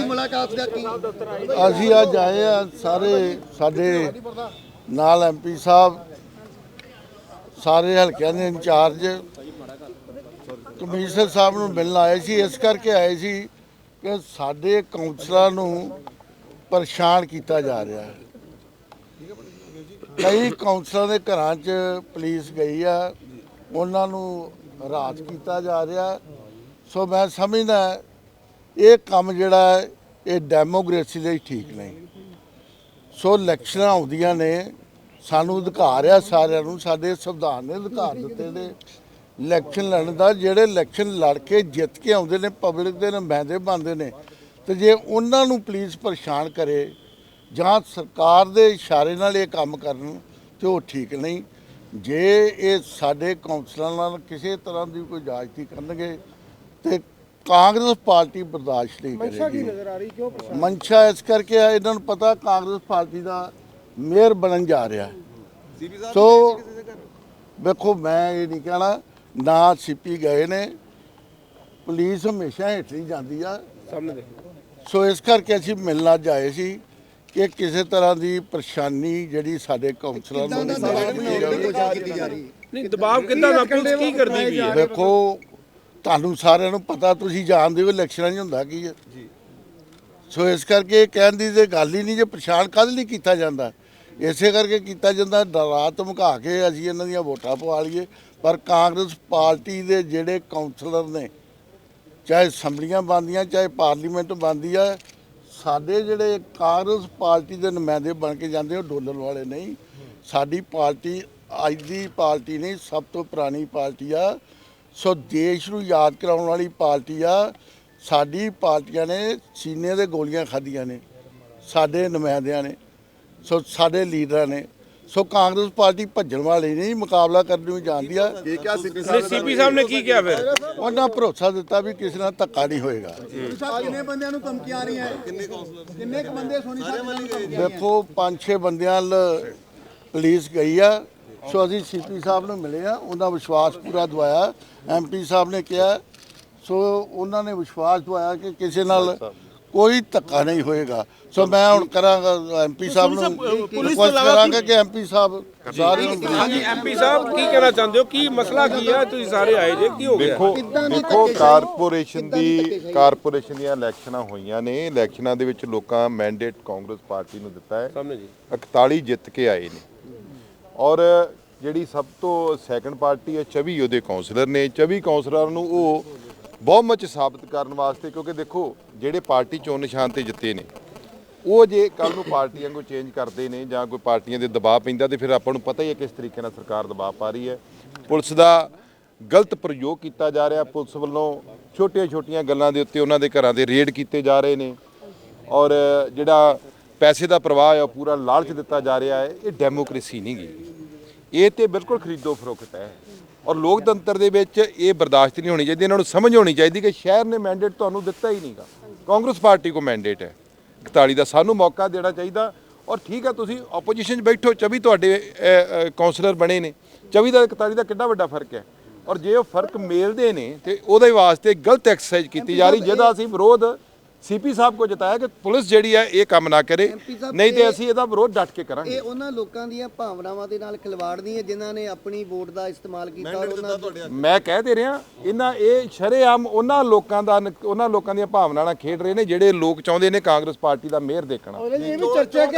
ਦੀ ਮੁਲਾਕਾਤ ਦਾ ਕੀ? ਅਸੀਂ ਅੱਜ ਆਏ ਆ ਸਾਰੇ ਸਾਡੇ ਨਾਲ ਐਮਪੀ ਸਾਹਿਬ, ਸਾਰੇ ਹਲਕਿਆਂ ਦੇ ਇੰਚਾਰਜ। ਕਮਿਸ਼ਨਰ ਸਾਹਿਬ ਨੂੰ ਮਿਲਣ ਆਏ ਸੀ, ਇਸ ਕਰਕੇ ਆਏ ਸੀ ਕਿ ਸਾਡੇ ਕਾਉਂਸਲਰਾਂ ਨੂੰ ਪਰੇਸ਼ਾਨ ਕੀਤਾ ਜਾ ਰਿਹਾ ਹੈ। ਕਈ ਕਾਉਂਸਲਰਾਂ ਦੇ ਘਰਾਂ 'ਚ ਪੁਲਿਸ ਗਈ ਆ, ਉਹਨਾਂ ਨੂੰ ਰਾਜ ਕੀਤਾ ਜਾ ਰਿਹਾ। ਸੋ ਮੈਂ ਸਮਝਦਾ ਇਹ ਕੰਮ ਜਿਹੜਾ ਹੈ, ਇਹ ਡੈਮੋਕ੍ਰੇਸੀ ਲਈ ਠੀਕ ਨਹੀਂ। ਸੋ ਇਲੈਕਸ਼ਨਾਂ ਆਉਂਦੀਆਂ ਨੇ, ਸਾਨੂੰ ਅਧਿਕਾਰ ਆ ਸਾਰਿਆਂ ਨੂੰ, ਸਾਡੇ ਸੰਵਿਧਾਨ ਨੇ ਅਧਿਕਾਰ ਦਿੱਤੇ ਨੇ। ਇਲੈਕਸ਼ਨ ਲੜਨ ਦਾ, ਜਿਹੜੇ ਇਲੈਕਸ਼ਨ ਲੜ ਕੇ ਜਿੱਤ ਕੇ ਆਉਂਦੇ ਨੇ ਪਬਲਿਕ ਦੇ ਨੁਮਾਇੰਦੇ ਬਣਦੇ ਨੇ, ਤੇ ਜੇ ਉਹਨਾਂ ਨੂੰ ਪੁਲਿਸ ਪਰੇਸ਼ਾਨ ਕਰੇ, ਜਾਂ ਸਰਕਾਰ ਦੇ ਇਸ਼ਾਰੇ ਨਾਲ ਇਹ ਕੰਮ ਕਰਨ, ਤੇ ਉਹ ਠੀਕ ਨਹੀਂ। ਜੇ ਇਹ ਸਾਡੇ ਕੌਂਸਲਰਾਂ ਨਾਲ ਕਿਸੇ ਤਰ੍ਹਾਂ ਦੀ ਕੋਈ ਜਾਇਜ਼ਤੀ ਕਰਨਗੇ, ਤੇ ਕਾਂਗਰਸ ਪਾਰਟੀ ਬਰਦਾਸ਼ਤ ਨਹੀਂ ਕਰੇਗੀ। ਨਜ਼ਰ ਆ ਰਹੀ? ਕਿਉਂ ਮਨਸ਼ਾ ਇਸ ਕਰਕੇ ਆ ਇਹਨਾਂ ਨੂੰ ਪਤਾ ਕਾਂਗਰਸ ਪਾਰਟੀ ਦਾ ਮੇਅਰ ਬਣਨ ਜਾ ਰਿਹਾ। ਸੋ ਵੇਖੋ ਮੈਂ ਇਹ ਨਹੀਂ ਕਹਿਣਾ ਨਾ ਸਿੱਪੀ ਗਏ ਨੇ। ਪੁਲਿਸ ਹਮੇਸ਼ਾ ਹੇਠਲੀ ਜਾਂਦੀ ਆ। ਸਾਹਮਣੇ ਦੇਖੋ। ਸੋ ਇਸ ਕਰਕੇ ਅਸੀਂ ਮਿਲਣਾ ਜਾਏ ਸੀ ਕਿ ਕਿਸੇ ਤਰ੍ਹਾਂ ਦੀ ਪਰੇਸ਼ਾਨੀ ਜਿਹੜੀ ਸਾਡੇ ਕਾਉਂਸਲਰ ਨੂੰ ਨਹੀਂ ਆਵੇ। ਕੀਤੀ ਜਾ ਰਹੀ ਹੈ? ਨਹੀਂ ਦਬਾਅ ਕਿੱਦਾਂ ਦਾ? ਪੁਲਿਸ ਕੀ ਕਰਦੀ ਵੀ ਹੈ? ਵੇਖੋ ਤੁਹਾਨੂੰ ਸਾਰਿਆਂ ਨੂੰ ਪਤਾ ਤੁਸੀਂ ਜਾਣਦੇ ਹੋ ਇਲੈਕਸ਼ਨਾਂ 'ਚ ਹੁੰਦਾ ਕੀ ਹੈ ਜੀ। ਸੋ ਇਸ ਕਰਕੇ ਇਹ ਕਹਿਣ ਦੀ ਤੇ ਗੱਲ ਹੀ ਨਹੀਂ ਜੇ ਪਛਾਣ ਕਦ ਲਈ ਕੀਤਾ ਜਾਂਦਾ। ਇਸੇ ਕਰਕੇ ਕੀਤਾ ਜਾਂਦਾ ਡਰਾ ਧਮਕਾ ਕੇ ਅਸੀਂ ਇਹਨਾਂ ਦੀਆਂ ਵੋਟਾਂ ਪਵਾ ਲਈਏ। ਪਰ ਕਾਂਗਰਸ ਪਾਰਟੀ ਦੇ ਜਿਹੜੇ ਕਾਉਂਸਲਰ ਨੇ ਚਾਹੇ ਅਸੈਂਬਲੀਆਂ ਬਣਦੀਆਂ ਚਾਹੇ ਪਾਰਲੀਮੈਂਟ ਬਣਦੀ ਆ ਸਾਡੇ ਜਿਹੜੇ ਕਾਂਗਰਸ ਪਾਰਟੀ ਦੇ ਨੁਮਾਇੰਦੇ ਬਣ ਕੇ ਜਾਂਦੇ ਉਹ ਡੋਲਣ ਵਾਲੇ ਨਹੀਂ। ਸਾਡੀ ਪਾਰਟੀ ਅੱਜ ਦੀ ਪਾਰਟੀ ਨਹੀਂ ਸਭ ਤੋਂ ਪੁਰਾਣੀ ਪਾਰਟੀ ਆ। ਸੋ ਦੇਸ਼ ਨੂੰ ਯਾਦ ਕਰਾਉਣ ਵਾਲੀ ਪਾਰਟੀ ਆ ਸਾਡੀ ਪਾਰਟੀਆਂ ਨੇ ਸੀਨੇ ਦੇ ਗੋਲੀਆਂ ਖਾਧੀਆਂ ਨੇ ਸਾਡੇ ਨੁਮਾਇੰਦਿਆਂ ਨੇ ਸੋ ਸਾਡੇ ਲੀਡਰਾਂ ਨੇ ਸੋ ਕਾਂਗਰਸ ਪਾਰਟੀ ਭੱਜਣ ਵਾਲੀ ਨਹੀਂ ਮੁਕਾਬਲਾ ਕਰਨ ਨੂੰ ਜਾਣਦੀ ਆ। ਕੀ ਕਿਹਾ ਸੀਪੀ ਸਾਹਿਬ ਨੇ ਕੀ ਕਿਹਾ ਫਿਰ? ਉਹਨਾਂ ਭਰੋਸਾ ਦਿੱਤਾ ਵੀ ਕਿਸੇ ਨਾਲ ਧੱਕਾ ਨਹੀਂ ਹੋਏਗਾ। ਸਾਹਿਬ ਕਿੰਨੇ ਬੰਦਿਆਂ ਨੂੰ ਧਮਕੀਆਂ ਆ ਰਹੀਆਂ? ਕਿੰਨੇ ਕਾਉਂਸਲਰ ਕਿੰਨੇ ਕੁ ਬੰਦੇ ਸੋਨੀ ਸਾਹਿਬ ਨੂੰ ਦੇਖੋ ਪੰਜ ਛੇ ਬੰਦਿਆਂ ਨਾਲ ਪੁਲਿਸ ਗਈ ਆ। ਸੋ ਅਸੀਂ ਸੀਪੀ ਸਾਹਿਬ ਨੂੰ ਮਿਲੇ ਆ ਉਹਨਾਂ ਵਿਸ਼ਵਾਸ ਪੂਰਾ ਦਵਾਇਆ। ਐਮਪੀ ਸਾਹਿਬ ਨੇ ਕਿਹਾ ਸੋ ਉਹਨਾਂ ਨੇ ਵਿਸ਼ਵਾਸ ਦਵਾਇਆ ਕਿ ਕਿਸੇ ਨਾਲ ਕੋਈ ਧੱਕਾ ਨਹੀਂ ਹੋਏਗਾ। ਸੋ ਮੈਂ ਹੁਣ ਕਰਾਂਗਾ ਐਮਪੀ ਸਾਹਿਬ ਨੂੰ ਰਿਕੁਐਸਟ ਕਰਾਂਗਾ ਕਿ ਐਮਪੀ ਸਾਹਿਬ ਸਾਰਿਆਂ ਨੂੰ ਹਾਂਜੀ ਐਮਪੀ ਸਾਹਿਬ ਕੀ ਕਹਿਣਾ ਚਾਹੁੰਦੇ ਹੋ? ਕੀ ਮਸਲਾ ਕੀ ਹੈ ਤੁਸੀਂ ਸਾਰੇ ਆਏ ਜੇ ਕੀ ਹੋ ਗਿਆ? ਦੇਖੋ ਦੇਖੋ ਕਾਰਪੋਰੇਸ਼ਨ ਦੀ ਕਾਰਪੋਰੇਸ਼ਨ ਦੀਆਂ ਇਲੈਕਸ਼ਨਾਂ ਹੋਈਆਂ ਨੇ। ਇਲੈਕਸ਼ਨਾਂ ਦੇ ਵਿੱਚ ਲੋਕਾਂ ਮੈਂਡੇਟ ਕਾਂਗਰਸ ਪਾਰਟੀ ਨੂੰ ਦਿੱਤਾ ਹੈ। ਸਾਹਮਣੇ ਜੀ। 41 ਜਿੱਤ ਕੇ ਆਏ ਨੇ। ਔਰ ਜਿਹੜੀ ਸਭ ਤੋਂ ਸੈਕੰਡ ਪਾਰਟੀ ਹੈ 24 ਉਹਦੇ ਕਾਉਂਸਲਰ ਨੇ। 24 ਕਾਉਂਸਲਰਾਂ ਨੂੰ ਉਹ ਬਹੁਮਤ ਸਾਬਤ ਕਰਨ ਵਾਸਤੇ, ਕਿਉਂਕਿ ਦੇਖੋ, ਜਿਹੜੇ ਪਾਰਟੀ ਚੋਣ ਨਿਸ਼ਾਨ ਤੇ ਜਿੱਤੇ ਨੇ, ਉਹ ਜੇ ਕੱਲ ਨੂੰ ਪਾਰਟੀਆਂ ਕੋ ਚੇਂਜ ਕਰਦੇ ਨੇ ਜਾਂ ਕੋਈ ਪਾਰਟੀਆਂ ਦੇ ਦਬਾਅ ਪੈਂਦਾ, ਤੇ ਫਿਰ ਆਪਾਂ ਨੂੰ ਪਤਾ ਹੀ ਹੈ ਕਿਸ ਤਰੀਕੇ ਨਾਲ ਸਰਕਾਰ ਦਬਾਅ ਪਾ ਰਹੀ ਹੈ। ਪੁਲਿਸ ਦਾ ਗਲਤ ਪ੍ਰਯੋਗ ਕੀਤਾ ਜਾ ਰਿਹਾ, ਪੁਲਿਸ ਵੱਲੋਂ ਛੋਟੀਆਂ-ਛੋਟੀਆਂ ਗੱਲਾਂ ਦੇ ਉੱਤੇ ਉਹਨਾਂ ਦੇ ਘਰਾਂ ਦੇ ਰੇਡ ਕੀਤੇ ਜਾ ਰਹੇ ਨੇ। ਔਰ ਜਿਹੜਾ ਪੈਸੇ ਦਾ ਪ੍ਰਵਾਹ ਹੈ ਉਹ ਪੂਰਾ ਲਾਲਚ ਦਿੱਤਾ ਜਾ ਰਿਹਾ ਹੈ ਇਹ ਡੈਮੋਕ੍ਰੇਸੀ ਨਹੀਂ ਗਈ ਇਹ ਤੇ ਬਿਲਕੁਲ ਖਰੀਦੋ ਫਰੋਖਤ ਹੈ। ਔਰ ਲੋਕਤੰਤਰ ਦੇ ਵਿੱਚ ਇਹ ਬਰਦਾਸ਼ਤ ਨਹੀਂ ਹੋਣੀ ਚਾਹੀਦੀ ਇਹਨਾਂ ਨੂੰ ਸਮਝ ਹੋਣੀ ਚਾਹੀਦੀ ਕਿ ਸ਼ਹਿਰ ਨੇ ਮੈਂਡੇਟ ਤੁਹਾਨੂੰ ਦਿੱਤਾ ਹੀ ਨਹੀਂਗਾ ਕਾਂਗਰਸ ਪਾਰਟੀ ਕੋ ਮੈਂਡੇਟ ਹੈ। 41 ਦਾ ਸਾਨੂੰ ਮੌਕਾ ਦੇਣਾ ਚਾਹੀਦਾ। ਔਰ ਠੀਕ ਹੈ ਤੁਸੀਂ ਆਪੋਜੀਸ਼ਨ 'ਚ ਬੈਠੋ 24 ਤੁਹਾਡੇ ਕਾਉਂਸਲਰ ਬਣੇ ਨੇ। 24 ਦਾ 41 ਦਾ ਕਿੰਨਾ ਵੱਡਾ ਫ਼ਰਕ ਹੈ। ਔਰ ਜੇ ਉਹ ਫ਼ਰਕ ਮੇਲਦੇ ਨੇ ਤੇ ਉਹਦੇ ਵਾਸਤੇ ਗਲਤ ਐਕਸਰਸਾਈਜ਼ ਕੀਤੀ ਜਾ ਰਹੀ ਜਿਹਦਾ ਅਸੀਂ ਵਿਰੋਧ ਸੀਪੀ ਸਾਹਿਬ ਕੋ ਜਤਾਇਆ ਕਿ ਪੁਲਿਸ ਜਿਹੜੀ ਹੈ ਇਹ ਕੰਮ ਨਾ ਕਰੇ। ਸਾਹਿਬ, ਨਹੀਂ ਤੇ ਇਹ- ਅਸੀਂ ਇਹਦਾ ਵਿਰੋਧ ਡਟ ਕੇ ਕਰਾਂਗੇ। ਇਹ ਉਹਨਾਂ ਲੋਕਾਂ ਦੀਆਂ ਭਾਵਨਾਵਾਂ ਦੇ ਨਾਲ ਖਿਲਵਾੜ ਨਹੀਂ ਹੈ ਜਿਨ੍ਹਾਂ ਨੇ ਆਪਣੀ ਵੋਟ ਦਾ ਇਸਤੇਮਾਲ ਕੀਤਾ ਉਹਨਾਂ ਮੈਂ ਕਹਿ ਦੇ ਰਿਹਾ ਇਹਨਾਂ ਇਹ ਸ਼ਰੇਆਮ ਉਹਨਾਂ ਲੋਕਾਂ ਦਾ ਉਹਨਾਂ ਲੋਕਾਂ ਦੀਆਂ ਭਾਵਨਾਵਾਂ ਨਾਲ ਖੇਡ ਰਹੇ ਨੇ ਜਿਹੜੇ ਲੋਕ ਚਾਹੁੰਦੇ ਨੇ ਕਾਂਗਰਸ ਪਾਰਟੀ ਦਾ ਮੇਅਰ ਦੇਖਣਾ। ਇਹ ਵੀ ਚਰਚਾ ਕਿ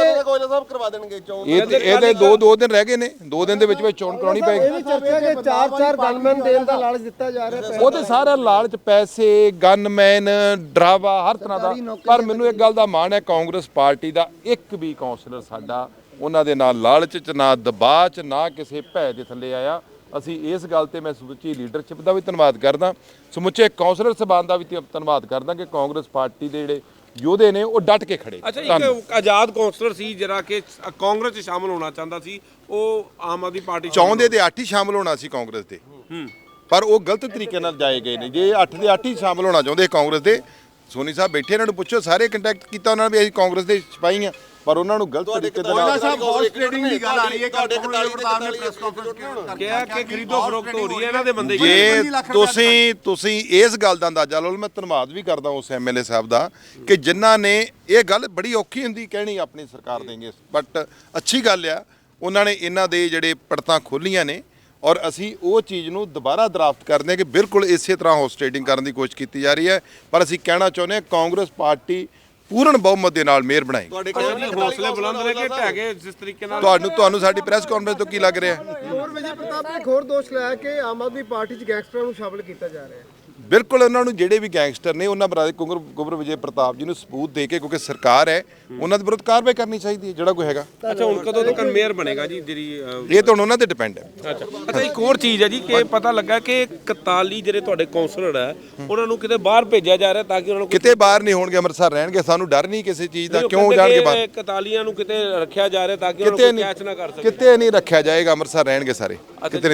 ਇਹ ਤੇ- ਇਹਦੇ ਦੋ ਦੋ ਦਿਨ ਰਹਿ ਗਏ ਨੇ ਦੋ ਦਿਨ ਦੇ ਵਿੱਚ ਵਿੱਚ ਚੋਣ ਕਰਾਉਣੀ ਪਏਗੀ। ਚਰਚਾ ਕਿ ਚਾਰ ਚਾਰ ਗਨਮੈਨ ਦੇਣ ਦਾ ਲਾਲਚ ਦਿੱਤਾ ਜਾ ਰਿਹਾ ਉਹ ਤੇ ਸਾਰਾ ਲਾਲਚ ਪੈਸੇ ਗਨਮੈਨ ਡਰਾਵਾ ਹਰ ਤਰ੍ਹਾਂ ਦਾ। ਪਰ ਮੈਨੂੰ ਇੱਕ ਗੱਲ ਦਾ ਮਾਣ ਹੈ ਕਾਂਗਰਸ ਪਾਰਟੀ ਦਾ ਇੱਕ ਵੀ ਕਾਉਂਸਲਰ ਸਾਡਾ ਉਹਨਾਂ ਦੇ ਨਾਲ ਲਾਲਚ ਚ ਨਾ ਦਬਾਅ ਚ ਨਾ ਕਿਸੇ ਭੈ ਦੇ ਥੱਲੇ ਆਇਆ। ਅਸੀਂ ਇਸ ਗੱਲ ਤੇ ਮੈਂ ਸਮੁੱਚੀ ਲੀਡਰਸ਼ਿਪ ਦਾ ਵੀ ਧੰਨਵਾਦ ਕਰਦਾ। ਸਮੁੱਚੇ ਕਾਉਂਸਲਰ ਸਭਾਨ ਦਾ ਵੀ ਧੰਨ- ਧੰਨਵਾਦ ਕਰਦਾ ਕਿ ਕਾਂਗਰਸ ਪਾਰਟੀ ਦੇ ਜਿਹੜੇ ਯੋਧੇ ਨੇ ਉਹ ਡਟ ਕੇ ਖੜੇ। ਅੱਛਾ। ਇੱਕ ਆਜ਼ਾਦ ਕਾਉਂਸਲਰ ਸੀ ਜਿਹੜਾ ਕਿ ਕਾਂਗਰਸ 'ਚ ਸ਼ਾਮਲ ਹੋਣਾ ਚਾਹੁੰਦਾ ਸੀ ਉਹ ਆਮ ਆਦਮੀ ਪਾਰਟੀ ਚਾਹੁੰਦੇ ਦੇ 8 ਹੀ ਸ਼ਾਮਲ ਹੋਣਾ ਸੀ ਕਾਂਗਰਸ ਦੇ। ਪਰ ਉਹ ਗਲਤ ਤਰੀਕੇ ਨਾਲ ਜਾਏ ਗਏ ਨੇ। ਜੇ 8 ਦੇ 8 ਹੀ ਸ਼ਾਮਲ ਹੋਣਾ ਚਾਹੁੰਦੇ ਕਾਂਗਰਸ ਦੇ ਸੋਨੀ ਸਾਹਿਬ ਬੈਠੇ ਇਹਨਾਂ ਨੂੰ ਪੁੱਛੋ ਸਾਰੇ ਕੰਟੈਕਟ ਕੀਤਾ ਉਹਨਾਂ ਨੇ ਵੀ ਅਸੀਂ ਕਾਂਗਰਸ ਦੇ ਸਿਪਾਹੀ ਆ ਪਰ ਉਹਨਾਂ ਨੂੰ ਗਲਤ ਤਰੀਕੇ ਦੇ ਨਾਲ ਸਾਹਿਬ ਹਾਰਸ ਟ੍ਰੇਡਿੰਗ ਦੀ ਗੱਲ ਆ ਰਹੀ ਹੈ ਤੁਹਾਡੇ ਪ੍ਰਤਾਪ ਨੇ ਪ੍ਰੈਸ ਕਾਨਫਰੰਸ ਕਿਹਾ ਕਿ ਖਰੀਦੋ ਫਰੋਖਤ ਹੋ ਰਹੀ ਹੈ ਇਹਨਾਂ ਦੇ ਬੰਦੇ ਜੇ ਤੁਸੀਂ ਤੁਸੀਂ ਇਸ ਗੱਲ ਦਾ ਅੰਦਾਜ਼ਾ ਲਓ ਮੈਂ ਧੰਨਵਾਦ ਵੀ ਕਰਦਾ ਉਸ ਐਮਐਲਏ ਸਾਹਿਬ ਦਾ ਕਿ ਜਿਨ੍ਹਾਂ ਨੇ ਇਹ ਗੱਲ ਬੜੀ ਔਖੀ ਹੁੰਦੀ ਕਹਿਣੀ ਆਪਣੀ ਸਰਕਾਰ ਦੇਂਗੇ। ਬਟ ਅੱਛੀ ਗੱਲ ਆ ਉਹਨਾਂ ਨੇ ਇਹਨਾਂ ਦੇ ਜਿਹੜੇ ਪੜਤਾਂ ਖੋਲੀਆਂ ਨੇ ਔਰ ਅਸੀਂ ਉਹ ਚੀਜ਼ ਨੂੰ ਦੁਬਾਰਾ ਦਰਾਫਤ ਕਰਦੇ ਹਾਂ ਕਿ ਬਿਲਕੁਲ ਇਸੇ ਤਰ੍ਹਾਂ ਹੋਸ ਟ੍ਰੇਡਿੰਗ ਕਰਨ ਦੀ ਕੋਸ਼ਿਸ਼ ਕੀਤੀ ਜਾ ਰਹੀ ਹੈ। ਪਰ ਅਸੀਂ ਕਹਿਣਾ ਚਾਹੁੰਦੇ ਹਾਂ ਕਾਂਗਰਸ ਪਾਰਟੀ ਪੂਰਨ ਬਹੁਮਤ ਦੇ ਨਾਲ ਮੇਅਰ ਬਣਾਏਗੀ। ਤੁਹਾਡੇ ਹੌਸਲੇ ਬੁਲੰਦ ਨੇ ਕਿ ਢਹਿ ਗਏ ਜਿਸ ਤਰੀਕੇ ਨਾਲ ਤੁਹਾਨੂੰ ਤੁਹਾਨੂੰ ਸਾਡੀ ਪ੍ਰੈਸ ਕਾਨਫਰੰਸ ਤੋਂ ਕੀ ਲੱਗ ਰਿਹਾ ਹੈ? ਹੋਰ ਵਿਜੇ ਪ੍ਰਤਾਪ ਨੇ ਇੱਕ ਹੋਰ ਦੋਸ਼ ਲਾਇਆ ਕਿ ਆਮ ਆਦਮੀ ਪਾਰਟੀ 'ਚ ਗੈਂਗਸਟਰਾਂ ਨੂੰ ਸ਼ਾਮਲ ਕੀਤਾ ਜਾ ਰਿਹਾ ਹੈ। ਬਿਲਕੁਲ ਉਹਨਾਂ ਨੂੰ ਜਿਹੜੇ ਵੀ ਗੈਂਗਸਟਰ ਨੇ ਉਹਨਾਂ ਬਰਾਦੇ ਕੁੰਗਰ ਕੁੰਗਰ ਵਿਜੇ ਪ੍ਰਤਾਪ ਜੀ ਨੂੰ ਸਬੂਤ ਦੇ ਕੇ ਕਿਉਂਕਿ ਸਰਕਾਰ ਹੈ ਉਹਨਾਂ ਦੇ ਵਿਰੁੱਧ ਕਾਰਵਾਈ ਕਰਨੀ ਚਾਹੀਦੀ ਹੈ ਜਿਹੜਾ ਕੋਈ ਹੈਗਾ। ਅੱਛਾ ਹੁਣ ਕਦੋਂ ਤੱਕ ਮੇਅਰ ਬਣੇਗਾ ਜੀ ਜਿਹੜੀ ਇਹ ਤਾਂ ਉਹਨਾਂ ਤੇ ਡਿਪੈਂਡ ਹੈ। ਅੱਛਾ ਅੱਛਾ ਇੱਕ ਹੋਰ ਚੀਜ਼ ਹੈ ਜੀ ਕਿ ਪਤਾ ਲੱਗਾ ਕਿ 41 ਜਿਹੜੇ ਤੁਹਾਡੇ ਕਾਉਂਸਲਰ ਹੈ ਉਹਨਾਂ ਨੂੰ ਕਿਤੇ ਬਾਹਰ ਭੇਜਿਆ ਜਾ ਰਿਹਾ ਤਾਂ ਕਿ ਉਹਨਾਂ ਨੂੰ ਕਿਤੇ ਬਾਹਰ ਨਹੀਂ ਹੋਣਗੇ ਅੰਮ੍ਰਿਤਸਰ ਰਹਿਣਗੇ ਸਾਨੂੰ ਡਰ ਨਹੀਂ ਕਿਸੇ ਚੀਜ਼ ਦਾ ਕਿਉਂ ਜਾਣਗੇ ਬਾਹਰ? 41 ਨੂੰ ਕਿਤੇ ਰੱਖਿਆ ਜਾ ਰਿਹਾ ਤਾਂ ਕਿ ਉਹਨਾਂ ਨੂੰ ਕੈਚ ਨਾ ਕਰ ਸਕੇ। ਕਿਤੇ ਨਹੀਂ ਰੱਖਿਆ ਜਾਏਗਾ ਅੰਮ੍ਰਿਤਸਰ ਰਹਿਣਗੇ ਸਾਰੇ। ਕਿਤੇ